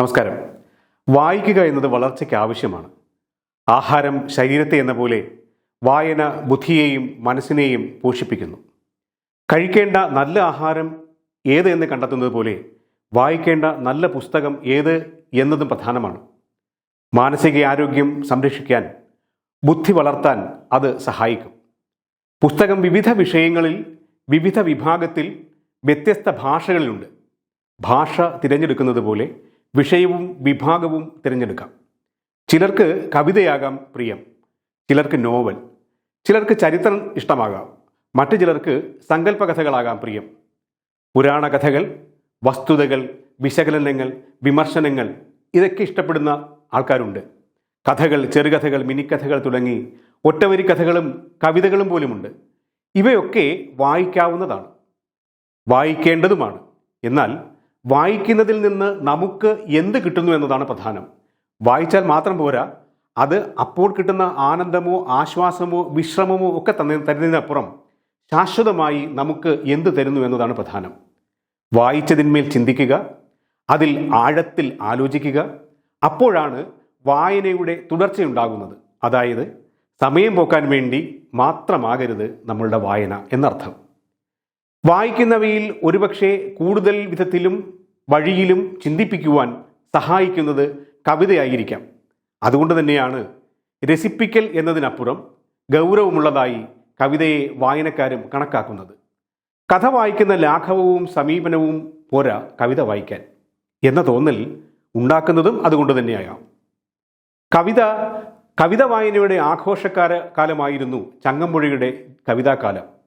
നമസ്കാരം. വായിക്കുക എന്നത് വളർച്ചയ്ക്ക് ആവശ്യമാണ്. ആഹാരം ശരീരത്തെ എന്ന പോലെ വായന ബുദ്ധിയെയും മനസ്സിനെയും പോഷിപ്പിക്കുന്നു. കഴിക്കേണ്ട നല്ല ആഹാരം ഏത് എന്ന് കണ്ടെത്തുന്നത് പോലെ വായിക്കേണ്ട നല്ല പുസ്തകം ഏത് എന്നതും പ്രധാനമാണ്. മാനസിക ആരോഗ്യം സംരക്ഷിക്കാൻ ബുദ്ധി വളർത്താൻ അത് സഹായിക്കും. പുസ്തകം വിവിധ വിഷയങ്ങളിൽ വിവിധ വിഭാഗത്തിൽ വ്യത്യസ്ത ഭാഷകളിലുണ്ട്. ഭാഷ തിരഞ്ഞെടുക്കുന്നത് പോലെ വിഷയവും വിഭാഗവും തിരഞ്ഞെടുക്കാം. ചിലർക്ക് കവിതയാകാം പ്രിയം ചിലർക്ക് നോവൽ ചിലർക്ക് ചരിത്രം ഇഷ്ടമാകാം മറ്റു ചിലർക്ക് സങ്കല്പകഥകളാകാം പ്രിയം. പുരാണ കഥകൾ വസ്തുതകൾ വിശകലനങ്ങൾ വിമർശനങ്ങൾ ഇതൊക്കെ ഇഷ്ടപ്പെടുന്ന ആൾക്കാരുണ്ട്. കഥകൾ ചെറുകഥകൾ മിനിക്കഥകൾ തുടങ്ങി ഒറ്റവരി കഥകളും കവിതകളും പോലുമുണ്ട്. ഇവയൊക്കെ വായിക്കാവുന്നതാണ്. വായിക്കേണ്ടതുമാണ്. എന്നാൽ വായിക്കുന്നതിൽ നിന്ന് നമുക്ക് എന്ത് കിട്ടുന്നു എന്നതാണ് പ്രധാനം. വായിച്ചാൽ മാത്രം പോരാ. അത് അപ്പോൾ കിട്ടുന്ന ആനന്ദമോ ആശ്വാസമോ വിശ്രമമോ ഒക്കെ തന്നെ തരുന്നതിനപ്പുറം ശാശ്വതമായി നമുക്ക് എന്ത് തരുന്നു എന്നതാണ് പ്രധാനം. വായിച്ചതിന്മേൽ ചിന്തിക്കുക അതിൽ ആഴത്തിൽ ആലോചിക്കുക. അപ്പോഴാണ് വായനയുടെ തുടർച്ചയുണ്ടാകുന്നത്. അതായത് സമയം പോക്കാൻ വേണ്ടി മാത്രമാകരുത് നമ്മളുടെ വായന എന്നർത്ഥം. വായിക്കുന്നവയിൽ ഒരുപക്ഷെ കൂടുതൽ വിധത്തിലും വഴിയിലും ചിന്തിപ്പിക്കുവാൻ സഹായിക്കുന്നത് കവിതയായിരിക്കാം. അതുകൊണ്ട് തന്നെയാണ് രസിപ്പിക്കൽ എന്നതിനപ്പുറം ഗൗരവമുള്ളതായി കവിതയെ വായനക്കാരും കണക്കാക്കുന്നത്. കഥ വായിക്കുന്ന ലാഘവവും സമീപനവും പോരാ കവിത വായിക്കാൻ. എന്ന തോന്നൽ ഉണ്ടാക്കുന്നതും അതുകൊണ്ട് തന്നെയാകാം. കവിത കവിത വായനയുടെ ആഘോഷക്കാര കാലമായിരുന്നു ചങ്ങമ്പുഴയുടെ കവിതാകാലം.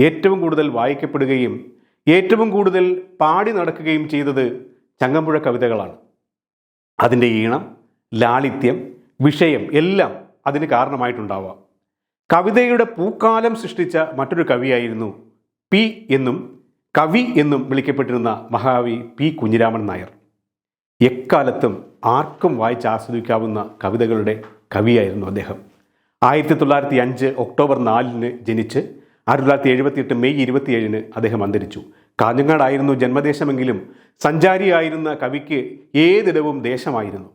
ഏറ്റവും കൂടുതൽ വായിക്കപ്പെടുകയും ഏറ്റവും കൂടുതൽ പാടി നടക്കുകയും ചെയ്തത് ചങ്ങമ്പുഴ കവിതകളാണ്. അതിന്റെ ഈണം ലാളിത്യം വിഷയം എല്ലാം അതിന് കാരണമായിട്ടുണ്ടാവാം. കവിതയുടെ പൂക്കാലം സൃഷ്ടിച്ച മറ്റൊരു കവിയായിരുന്നു പി എന്നും കവി എന്നും വിളിക്കപ്പെട്ടിരുന്ന മഹാകവി പി കുഞ്ഞിരാമൻ നായർ. എക്കാലത്തും ആർക്കും വായിച്ച് ആസ്വദിക്കാവുന്ന കവിതകളുടെ കവിയായിരുന്നു അദ്ദേഹം. ആയിരത്തി തൊള്ളായിരത്തി അഞ്ച് ഒക്ടോബർ നാലിന് ജനിച്ച് ആയിരത്തി തൊള്ളായിരത്തി എഴുപത്തിയെട്ട് മെയ് ഇരുപത്തിയേഴിന് അദ്ദേഹം അന്തരിച്ചു. കാഞ്ഞങ്ങാടായിരുന്നു ജന്മദേശമെങ്കിലും സഞ്ചാരിയായിരുന്ന കവിക്ക് ഏതിടവും ദേശമായിരുന്നു.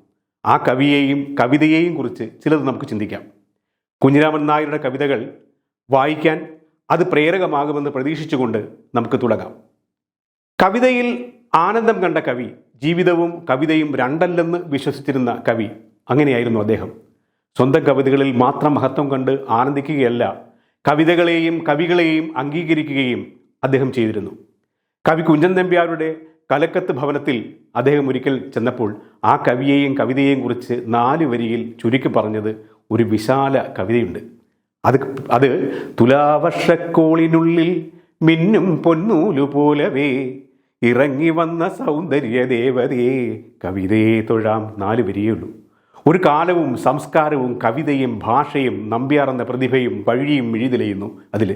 ആ കവിയെയും കവിതയെയും കുറിച്ച് ചിലത് നമുക്ക് ചിന്തിക്കാം. കുഞ്ഞിരാമൻ നായരുടെ കവിതകൾ വായിക്കാൻ അത് പ്രേരകമാകുമെന്ന് പ്രതീക്ഷിച്ചുകൊണ്ട് നമുക്ക് തുടങ്ങാം. കവിതയിൽ ആനന്ദം കണ്ട കവി ജീവിതവും കവിതയും രണ്ടല്ലെന്ന് വിശ്വസിച്ചിരുന്ന കവി അങ്ങനെയായിരുന്നു അദ്ദേഹം. സ്വന്തം കവിതകളിൽ മാത്രം മഹത്വം കണ്ട് ആനന്ദിക്കുകയല്ല കവിതകളെയും കവികളെയും അംഗീകരിക്കുകയും അദ്ദേഹം ചെയ്തിരുന്നു. കവി കുഞ്ചൻ നമ്പ്യാരുടെ കലക്കത്ത് ഭവനത്തിൽ അദ്ദേഹം ഒരിക്കൽ ചെന്നപ്പോൾ ആ കവിയെയും കവിതയെയും കുറിച്ച് നാല് വരിയിൽ ചുരുക്കി പറഞ്ഞത് ഒരു വിശാല കവിതയുണ്ട്. അത് അത് തുലാവർഷക്കോളിനുള്ളിൽ മിന്നും പൊന്നൂലു പോലവേ ഇറങ്ങി വന്ന സൗന്ദര്യ ദേവതയെ കവിതയെ തൊഴാം നാല് വരിയുള്ളൂ ഒരു കാലവും സംസ്കാരവും കവിതയും ഭാഷയും നമ്പ്യാർ എന്ന പ്രതിഭയും വഴിയും മിഴിതിലയുന്നു അതിൽ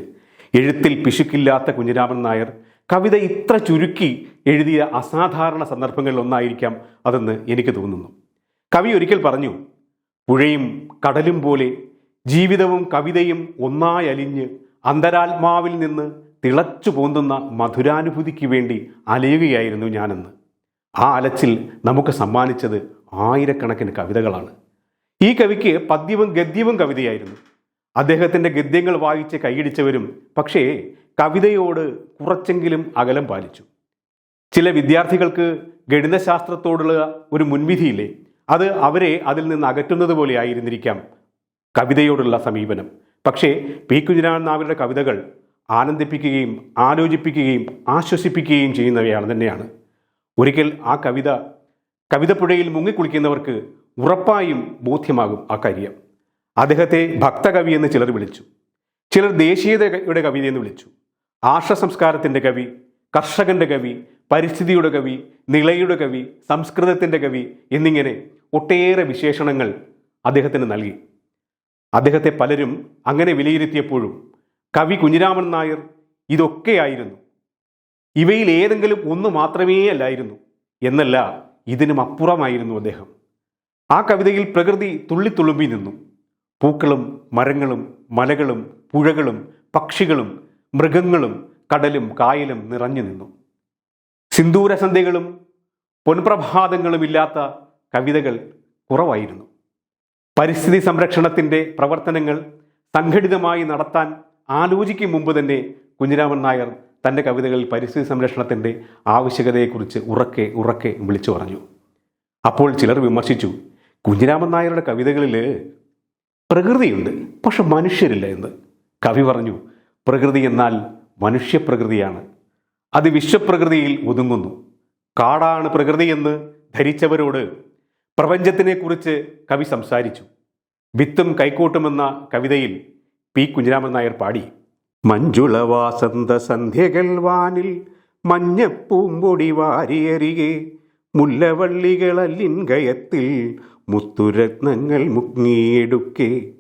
എഴുത്തിൽ പിശുക്കില്ലാത്ത കുഞ്ഞിരാമൻ നായർ കവിത ഇത്ര ചുരുക്കി എഴുതിയ അസാധാരണ സന്ദർഭങ്ങളിൽ ഒന്നായിരിക്കാം അതെന്ന് എനിക്ക് തോന്നുന്നു. കവി ഒരിക്കൽ പറഞ്ഞു പുഴയും കടലും പോലെ ജീവിതവും കവിതയും ഒന്നായി അലിഞ്ഞ് അന്തരാത്മാവിൽ നിന്ന് തിളച്ചു പോന്തുന്ന മധുരാനുഭൂതിക്ക് വേണ്ടി അലയുകയായിരുന്നു ഞാനെന്ന്. ആ അലച്ചിൽ നമുക്ക് സമ്മാനിച്ചത് ആയിരക്കണക്കിന് കവിതകളാണ്. ഈ കവിക്ക് പദ്യവും ഗദ്യവും കവിതയായിരുന്നു. അദ്ദേഹത്തിന്റെ ഗദ്യങ്ങൾ വായിച്ച് കൈയടിച്ചവരും പക്ഷേ കവിതയോട് കുറച്ചെങ്കിലും അകലം പാലിച്ചു. ചില വിദ്യാർത്ഥികൾക്ക് ഗണിതശാസ്ത്രത്തോടുള്ള ഒരു മുൻവിധിയില്ലേ? അത് അവരെ അതിൽ നിന്ന് അകറ്റുന്നത് പോലെ ആയിരുന്നിരിക്കാം കവിതയോടുള്ള സമീപനം. പക്ഷേ പി. കുഞ്ഞിരാമൻ കവിതകൾ ആനന്ദിപ്പിക്കുകയും ആലോചിപ്പിക്കുകയും ആശ്വസിപ്പിക്കുകയും ചെയ്യുന്നവയാണ് തന്നെയാണ്. ഒരിക്കൽ ആ കവിത കവിതപ്പുഴയിൽ മുങ്ങിക്കുളിക്കുന്നവർക്ക് ഉറപ്പായും ബോധ്യമാകും ആ കാര്യം. അദ്ദേഹത്തെ ഭക്തകവി എന്ന് ചിലർ വിളിച്ചു. ചിലർ ദേശീയതയുടെ കവിത എന്ന് വിളിച്ചു. ആർഷ സംസ്കാരത്തിന്റെ കവി കർഷകന്റെ കവി പരിസ്ഥിതിയുടെ കവി നിളയുടെ കവി സംസ്കൃതത്തിന്റെ കവി എന്നിങ്ങനെ ഒട്ടേറെ വിശേഷണങ്ങൾ അദ്ദേഹത്തിന് നൽകി. അദ്ദേഹത്തെ പലരും അങ്ങനെ വിലയിരുത്തിയപ്പോഴും കവി കുഞ്ഞിരാമൻ നായർ ഇതൊക്കെയായിരുന്നു ഇവയിൽ ഏതെങ്കിലും ഒന്ന് മാത്രമേ അല്ലായിരുന്നു. എന്നല്ല ഇതിനും അപ്പുറമായിരുന്നു അദ്ദേഹം. ആ കവിതയിൽ പ്രകൃതി തുള്ളിത്തുളുമ്പി നിന്നു. പൂക്കളും മരങ്ങളും മലകളും പുഴകളും പക്ഷികളും മൃഗങ്ങളും കടലും കായലും നിറഞ്ഞു നിന്നു. സിന്ദൂരസന്ധ്യകളും പൊൻപ്രഭാതങ്ങളുമില്ലാത്ത കവിതകൾ കുറവായിരുന്നു. പരിസ്ഥിതി സംരക്ഷണത്തിന്റെ പ്രവർത്തനങ്ങൾ സംഘടിതമായി നടത്താൻ ആലോചിക്കും മുമ്പ് തന്നെ കുഞ്ഞിരാമൻ നായർ തന്റെ കവിതകളിൽ പരിസ്ഥിതി സംരക്ഷണത്തിന്റെ ആവശ്യകതയെക്കുറിച്ച് ഉറക്കെ ഉറക്കെ വിളിച്ചു പറഞ്ഞു. അപ്പോൾ ചിലർ വിമർശിച്ചു കുഞ്ഞിരാമൻ നായരുടെ കവിതകളിൽ പ്രകൃതിയുണ്ട് പക്ഷെ മനുഷ്യരില്ല എന്ന്. കവി പറഞ്ഞു പ്രകൃതി എന്നാൽ മനുഷ്യപ്രകൃതിയാണ്. അത് വിശ്വപ്രകൃതിയിൽ ഒതുങ്ങുന്നു. കാടാണ് പ്രകൃതി എന്ന് ധരിച്ചവരോട് പ്രപഞ്ചത്തിനെക്കുറിച്ച് കവി സംസാരിച്ചു. വിത്തും കൈക്കോട്ടുമെന്ന കവിതയിൽ പി കുഞ്ഞിരാമൻ നായർ പാടി. മഞ്ജുള വാസന്ത സന്ധ്യകൾ വാനിൽ മഞ്ഞപ്പൂമ്പൊടി വാരിയരികെ മുല്ലവള്ളികളല്ലിൻ ഗയത്തിൽ മുത്തുരത്നങ്ങൾ മുങ്ങിയെടുക്കെ.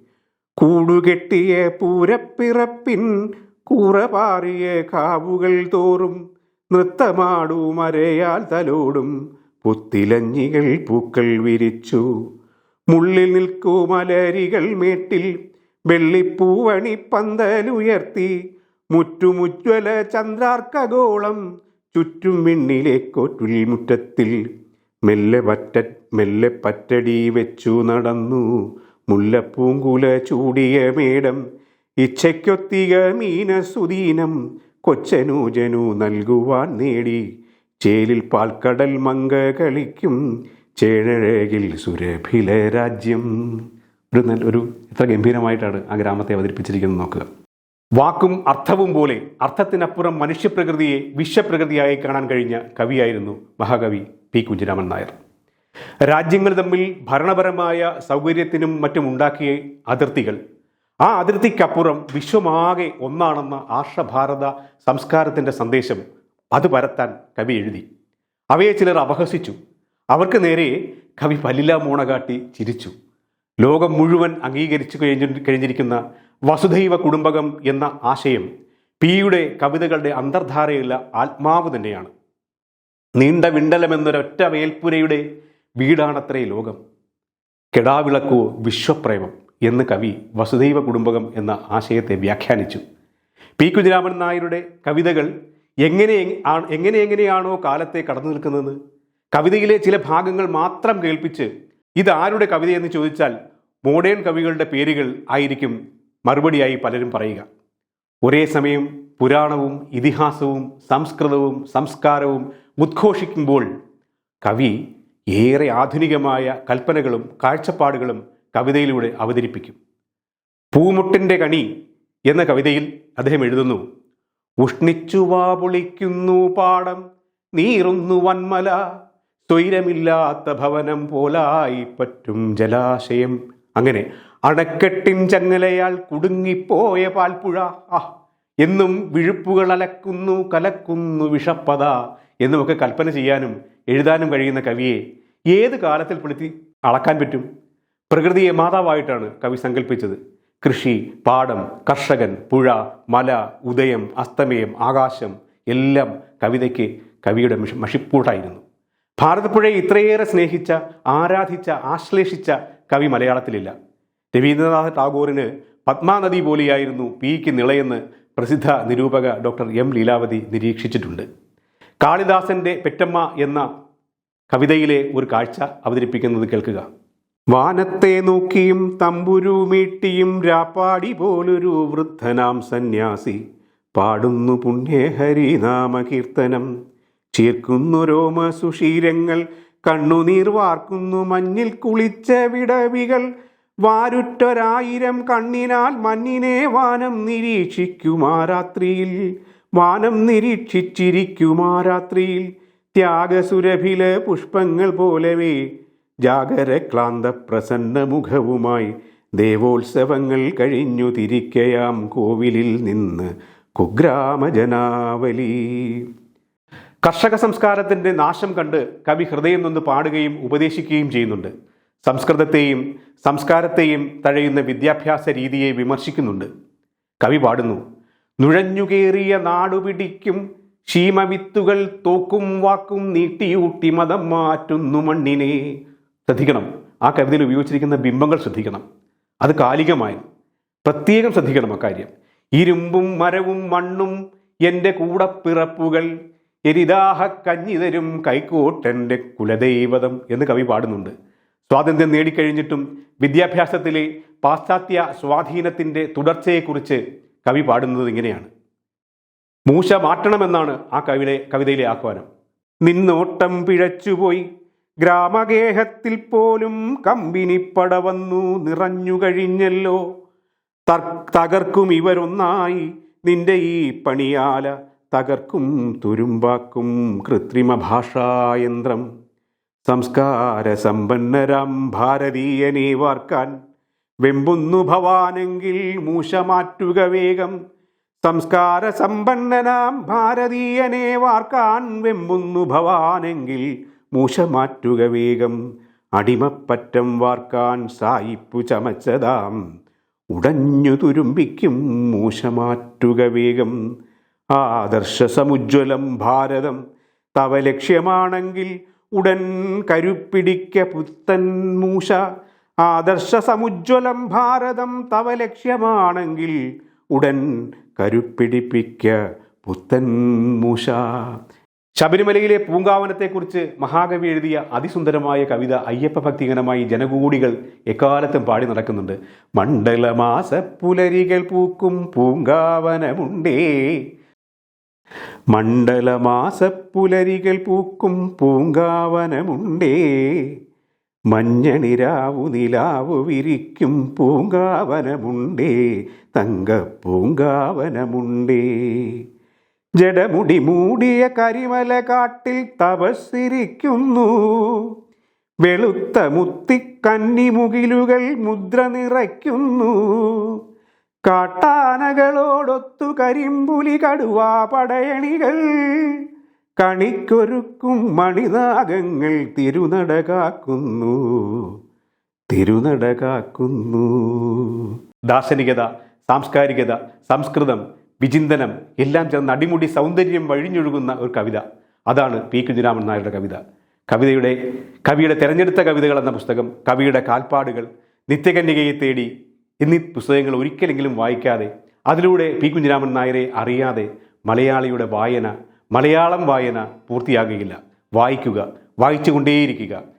കൂടുകെട്ടിയ പൂരപ്പിറപ്പിൻ കൂറപാറിയ കാവുകൾ തോറും നൃത്തമാടും അരയാൽ തലോടും പുത്തിലഞ്ഞികൾ പൂക്കൾ വിരിച്ചു. മുള്ളിൽ നിൽക്കൂ മലരികൾ മേട്ടിൽ വെള്ളിപ്പൂവണി പന്തലുയർത്തി. മുറ്റുമുജ്വല ചന്ദ്രാർക്കഗോളം ചുറ്റും വിണ്ണിലെ കോറ്റുൽ മുറ്റത്തിൽ മെല്ലെ പറ്റ മെല്ലെ പറ്റടി വെച്ചു നടന്നു. മുല്ലപ്പൂങ്കുല ചൂടിയ മേടം ഇച്ഛയ്ക്കൊത്തിക മീനസുദീനം കൊച്ചനൂജനു നൽകുവാൻ നേടി. ചേലിൽ പാൽക്കടൽ മങ്ക കളിക്കും ചേഴഴകിൽ സുരഭില രാജ്യം ഒരു നല്ല ഒരു ഇത്ര ഗംഭീരമായിട്ടാണ് ആ ഗ്രാമത്തെ അവതരിപ്പിച്ചിരിക്കുന്നത് നോക്കുക. വാക്കും അർത്ഥവും പോലെ അർത്ഥത്തിനപ്പുറം മനുഷ്യപ്രകൃതിയെ വിശ്വപ്രകൃതിയായി കാണാൻ കഴിഞ്ഞ കവിയായിരുന്നു മഹാകവി പി. കുഞ്ഞിരാമൻ നായർ. രാജ്യങ്ങൾ തമ്മിൽ ഭരണപരമായ സൗകര്യത്തിനും മറ്റും ഉണ്ടാക്കിയ അതിർത്തികൾ ആ അതിർത്തിക്കപ്പുറം വിശ്വമാകെ ഒന്നാണെന്ന ആർഷഭാരത സംസ്കാരത്തിന്റെ സന്ദേശം അത് പരത്താൻ കവി എഴുതി. അവയെ ചിലർ അപഹസിച്ചു. അവർക്ക് നേരെ കവി പല്ലില മൂണകാട്ടി ചിരിച്ചു. ലോകം മുഴുവൻ അംഗീകരിച്ചു കഴിഞ്ഞി കഴിഞ്ഞിരിക്കുന്ന വസുധൈവ കുടുംബകം എന്ന ആശയം പിയുടെ കവിതകളുടെ അന്തർധാരയുള്ള ആത്മാവ് തന്നെയാണ്. നീണ്ട വിണ്ടലമെന്നൊരൊറ്റ വേൽപ്പുരയുടെ വീടാണത്രേ ലോകം. കെടാവിളക്കോ വിശ്വപ്രേമം എന്ന് കവി വസുദൈവ കുടുംബകം എന്ന ആശയത്തെ വ്യാഖ്യാനിച്ചു. പി. കുഞ്ഞിരാമൻ നായരുടെ കവിതകൾ എങ്ങനെ എങ്ങനെ എങ്ങനെയാണോ കാലത്തെ കടന്നു നിൽക്കുന്നത് കവിതയിലെ ചില ഭാഗങ്ങൾ മാത്രം കേൾപ്പിച്ച് ഇത് ആരുടെ കവിതയെന്ന് ചോദിച്ചാൽ മോഡേൺ കവികളുടെ പേരുകൾ ആയിരിക്കും മറുപടിയായി പലരും പറയുക. ഒരേ സമയം പുരാണവും ഇതിഹാസവും സംസ്കൃതവും സംസ്കാരവും ഉദ്ഘോഷിക്കുമ്പോൾ കവി ഏറെ ആധുനികമായ കൽപ്പനകളും കാഴ്ചപ്പാടുകളും കവിതയിലൂടെ അവതരിപ്പിക്കും. പൂമുട്ടിന്റെ കണി എന്ന കവിതയിൽ അദ്ദേഹം എഴുതുന്നു ഉഷ്ണിച്ചു വാപൊളിക്കുന്നു പാടം നീറുന്നു വന്മല സ്വൈരമില്ലാത്ത ഭവനം പോലായി പറ്റും ജലാശയം. അങ്ങനെ അണക്കെട്ടിൻ ചങ്ങലയാൽ കുടുങ്ങിപ്പോയ പാൽപ്പുഴ. ആ എന്നും വിഴുപ്പുകൾ അലക്കുന്നു കലക്കുന്നു വിഷപ്പത എന്നുമൊക്കെ കൽപ്പന ചെയ്യാനും എഴുതാനും കഴിയുന്ന കവിയെ ഏത് കാലത്തിൽ പെടുത്തി അളക്കാൻ പറ്റും? പ്രകൃതിയെ മാതാവായിട്ടാണ് കവി സങ്കല്പിച്ചത് കൃഷി പാടം കർഷകൻ പുഴ മല ഉദയം അസ്തമയം ആകാശം എല്ലാം കവിതയ്ക്ക് കവിയുടെ മിഷ മഷിപ്പൂട്ടായിരുന്നു. ഭാരതപ്പുഴയെ ഇത്രയേറെ സ്നേഹിച്ച ആരാധിച്ച ആശ്ലേഷിച്ച കവി മലയാളത്തിലില്ല. രവീന്ദ്രനാഥ ടാഗോറിന് പത്മാനദി പോലെയായിരുന്നു പീക്ക് നിളയെന്ന് പ്രസിദ്ധ നിരൂപക ഡോക്ടർ എം ലീലാവതി നിരീക്ഷിച്ചിട്ടുണ്ട്. കാളിദാസന്റെ പെറ്റമ്മ എന്ന കവിതയിലെ ഒരു കാഴ്ച അവതരിപ്പിക്കുന്നത് കേൾക്കുക. വാനത്തെ നോക്കിയും തമ്പുരു മീട്ടിയും രാപ്പാടി പോലൊരു വൃദ്ധനാം സന്യാസി. പാടുന്നു പുണ്യഹരി കീർത്തനം ചീർക്കുന്നു രോമ സുഷീരങ്ങൾ കണ്ണുനീർ വാർക്കുന്നു മഞ്ഞിൽ കുളിച്ച വിടവികൾ. വാരുറ്റൊരായിരം കണ്ണിനാൽ മഞ്ഞിനെ വാനം നിരീക്ഷിക്കുമാ രാത്രിയിൽ വാനം നിരീക്ഷിച്ചിരിക്കുമാ രാത്രിയിൽ. ത്യാഗസുരഭില പുഷ്പങ്ങൾ പോലവേ. ജാഗരക്ലാന്ത പ്രസന്ന മുഖവുമായി ദേവോത്സവങ്ങൾ കഴിഞ്ഞു തിരിക്കയാം കോവിലിൽ നിന്ന് കുഗ്രാമജനാവലി. കർഷക സംസ്കാരത്തിന്റെ നാശം കണ്ട് കവി ഹൃദയം നിന്ന് പാടുകയും ഉപദേശിക്കുകയും ചെയ്യുന്നുണ്ട്. സംസ്കൃതത്തെയും സംസ്കാരത്തെയും തഴയുന്ന വിദ്യാഭ്യാസ രീതിയെ വിമർശിക്കുന്നുണ്ട്. കവി പാടുന്നു നുഴഞ്ഞുകേറിയ നാടുപിടിക്കും ക്ഷീമവിത്തുകൾ തോക്കും വാക്കും നീട്ടിയൂട്ടി മതം മാറ്റുന്നു മണ്ണിനെ. ശ്രദ്ധിക്കണം ആ കവിതയിൽ ഉപയോഗിച്ചിരിക്കുന്ന ബിംബങ്ങൾ ശ്രദ്ധിക്കണം. അത് കാലികമായി. പ്രത്യേകം ശ്രദ്ധിക്കണം അക്കാര്യം. ഇരുമ്പും മരവും മണ്ണും എന്റെ കൂടപ്പിറപ്പുകൾ എരിദാഹ കഞ്ഞിതരും കൈക്കോട്ടന്റെ കുലദൈവതം എന്ന് കവി പാടുന്നുണ്ട്. സ്വാതന്ത്ര്യം നേടിക്കഴിഞ്ഞിട്ടും വിദ്യാഭ്യാസത്തിലെ പാശ്ചാത്യ സ്വാധീനത്തിന്റെ തുടർച്ചയെക്കുറിച്ച് കവി പാടുന്നത് ഇങ്ങനെയാണ്. മൂശ മാറ്റണമെന്നാണ് ആ കവിയുടെ കവിതയിലെ ആഹ്വാനം. നിന്നോട്ടം പിഴച്ചുപോയി ഗ്രാമഗേഹത്തിൽ പോലും കമ്പിനിപ്പട വന്നു നിറഞ്ഞു കഴിഞ്ഞല്ലോ. തകർക്കും ഇവരൊന്നായി നിന്റെ ഈ പണിയാല തകർക്കും തുരുമ്പാക്കും കൃത്രിമ ഭാഷായന്ത്രം. സംസ്കാര സമ്പന്നരാം ഭാരതീയനെ വാർക്കാൻ വെമ്പുന്നു ഭവാനെങ്കിൽ മൂശമാറ്റുക വേഗം. സംസ്കാര സമ്പന്നനാം ഭാരതീയനെ വാർക്കാൻ വെമ്പുന്നു ഭവാനെങ്കിൽ മൂശമാറ്റുക വേഗം. അടിമപ്പറ്റം വാർക്കാൻ സായിപ്പു ചമച്ചതാം. ഉടഞ്ഞു തുരുമ്പിക്കും മൂശമാറ്റുക വേഗം. ആദർശ സമുജ്വലം ഭാരതം തവ ലക്ഷ്യമാണെങ്കിൽ ഉടൻ കരുപ്പിടിക്ക പുത്തൻ മൂശ. ആദർശ സമുജ്വലം ഭാരതം തവ ലക്ഷ്യമാണെങ്കിൽ ഉടൻ കരുപ്പിടിപ്പിക്ക പുത്തൻ മൂശ. ശബരിമലയിലെ പൂങ്കാവനത്തെക്കുറിച്ച് മഹാകവി എഴുതിയ അതിസുന്ദരമായ കവിത അയ്യപ്പ ഭക്തിഗണമായി ജനകൂടികൾ എക്കാലത്തും പാടി നടക്കുന്നുണ്ട്. മണ്ഡലമാസ പുലരികൾ പൂക്കും പൂങ്കാവനമുണ്ടേ. മണ്ഡലമാസപ്പുലരികൾ പൂക്കും പൂങ്കാവനമുണ്ടേ. മഞ്ഞണിരാവു നിലാവു വിരിക്കും പൂങ്കാവനമുണ്ടേ. തങ്ക പൂങ്കാവനമുണ്ടേ ജഡമുടി മൂടിയ കരിമല കാട്ടിൽ തപസ്സിരിക്കുന്നു. വെളുത്ത മുത്തിക്കന്നിമുകിലുകൾ മുദ്ര നിറയ്ക്കുന്നു. കാട്ടാനകളോടൊത്തു കരിമ്പുലി കടുവാ പടയണികൾ. കണിക്കൊരുക്കും മണിനാഗങ്ങൾ തിരുനടകാക്കുന്നു. തിരുനടകാക്കുന്നു. ദാർശനികത സാംസ്കാരികത സംസ്കൃതം വിചിന്തനം എല്ലാം ചേർന്ന് അടിമുടി സൗന്ദര്യം വഴിഞ്ഞൊഴുകുന്ന ഒരു കവിത. അതാണ് പി കുഞ്ഞിരാമൻ നായരുടെ കവിത. കവിതയുടെ കവിയുടെ തിരഞ്ഞെടുത്ത കവിതകൾ എന്ന പുസ്തകം കവിയുടെ കാൽപ്പാടുകൾ നിത്യകന്യകയെ തേടി എന്നീ പുസ്തകങ്ങൾ ഒരിക്കലെങ്കിലും വായിക്കാതെ അതിലൂടെ പി. കുഞ്ഞിരാമൻ നായരെ അറിയാതെ മലയാളിയുടെ വായന മലയാളം വായന പൂർത്തിയാകുകയില്ല. വായിക്കുക വായിച്ചുകൊണ്ടേയിരിക്കുക.